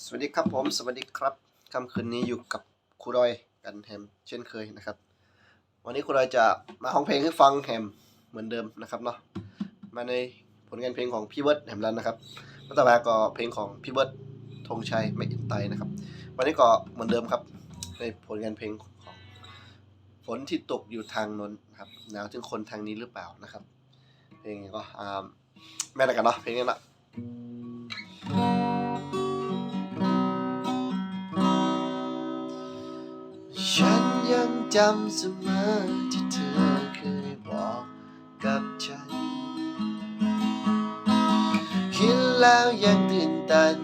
สวัสดีครับผม สวัสดีครับค่ำคืนนี้อยู่กับครูดอยกันแฮมเช่นเคยนะครับ วันนี้ครูดอยจะมาห้องเพลงให้ฟังแฮมเหมือนเดิมนะครับเนาะมาในผลงานเพลงของพี่เบิร์ดแฮมรันนะครับแล้วต่อมาก็เพลงของพี่เบิร์ดธงชัยไม่อินไตนะครับ วันนี้ก็เหมือนเดิมครับ ในผลงานเพลงของฝนที่ตกอยู่ทางนนนะครับหนาวถึงคนทางนี้หรือเปล่านะครับ เพลงก็อ่าแม่นกันเนาะเพลงนี้ละ ยังจำเสมอที่เธอเคยบอกกับฉัน คิดแล้วยังตื่นตัน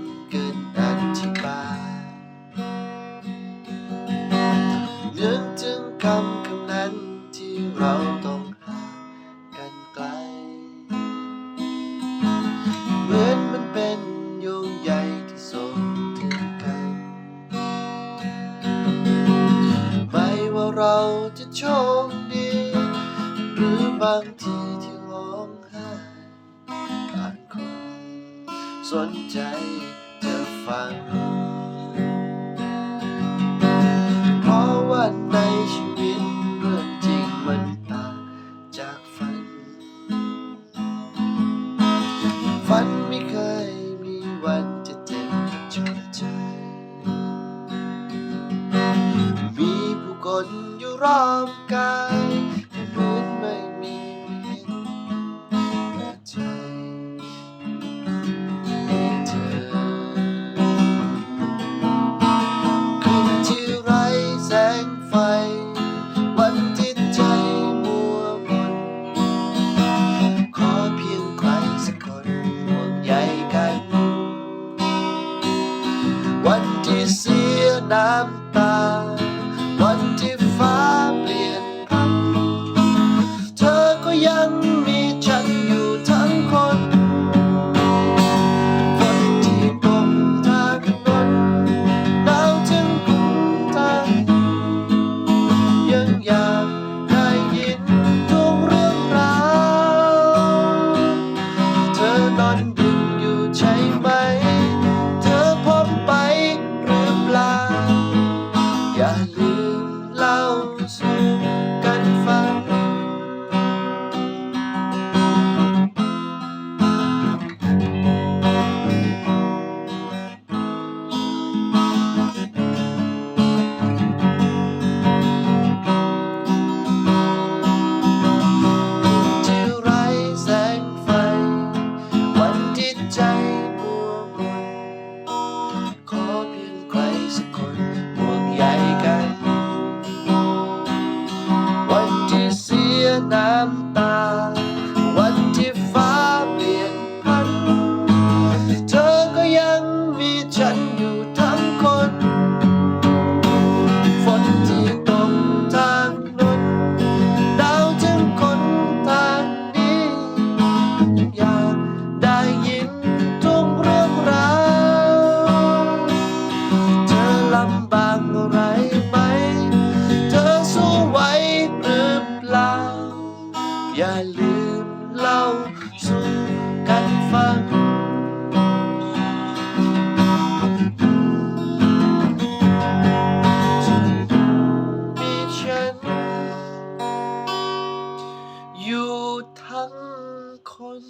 จะโชคดี หรือบางทีที่ร้องไห้บางคนสนใจจะฟัง เพราะว่าในชีวิตเรื่องจริงมันต่างจากฝัน ฝันไม่เคยมีวันจะเจ็บจนใจ มีผู้คน รอบกายแต่เหมือนไม่มีไม่เห็นแต่ใจมีเธอคืนที่ไร้แสงไฟ วันที่ใจมัวมนขอเพียงใครสักคนห่วงใยกัน วันที่เสียน้ำตา musical. เล่าสู่กันฟังมีฉัน อยู่ทั้งคน